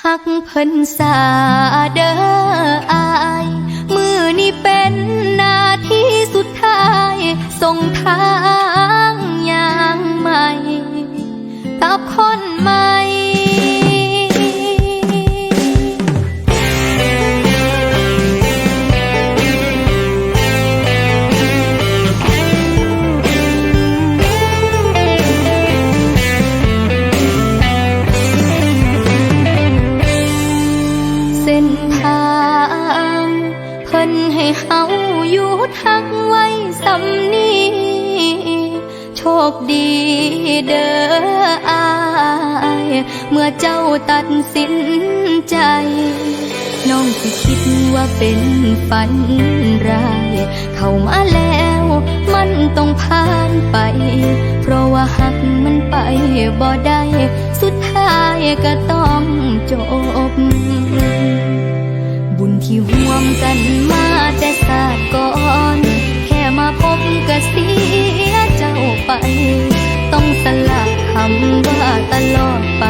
หักเพิ่นสาเด้ออาย มือนี้เป็นนาทีสุดท้ายส่งท้าินให้เฮาอยู่ทักไว้สำนีโชคดีเด้ออาย เมื่อเจ้าตัดสินใจ น้องสิคิดว่าเป็นฝันร้าย เข้ามาแล้วมันต้องผ่านไป เพราะว่าหักมันไปบ่ได้ สุดท้ายก็ ก็เสียเจ้าไป ต้องสลัะคำว่าตลอดไป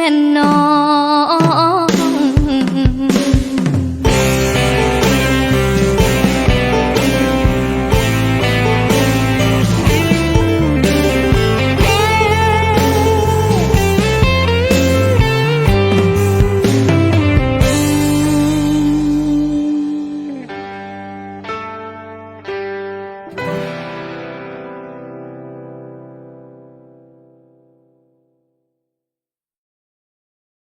แม่นนอ